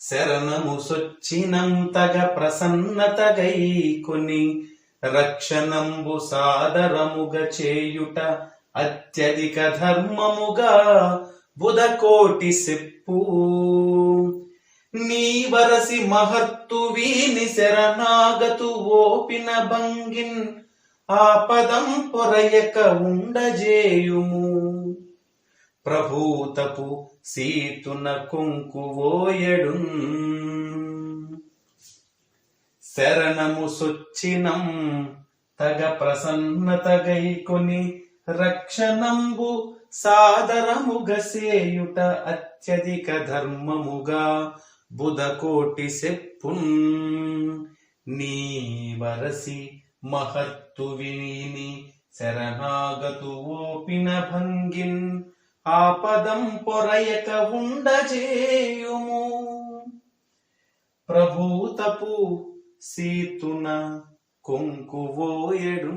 శరణము సొచ్చినంతగ ప్రసన్నతగై కొని రక్షణంబు సాదరముగ చేయుట అత్యధిక ధర్మముగా బుధకోటి సెప్పు. నీ వరసి మహత్తు వీని శరణాగతు ఓపిన భంగిన్ ఆ పదం పొరయక ఉండజేయుము. ప్రభూతపు సీతున కొంకువోయడు శరణము సొచ్చినం తగ ప్రసన్నతగైకొని రక్షణంబు సాదరముగ సేయుట అత్యధిక ధర్మముగా బుధకోటి సెప్పున్ నీ వరసి మహత్తు విని శరణాగతు ఓపిన భంగిన్. ఆపదం పొరయక ఉండజేయుము. ప్రభూతపు సీతున కొంకువోయడు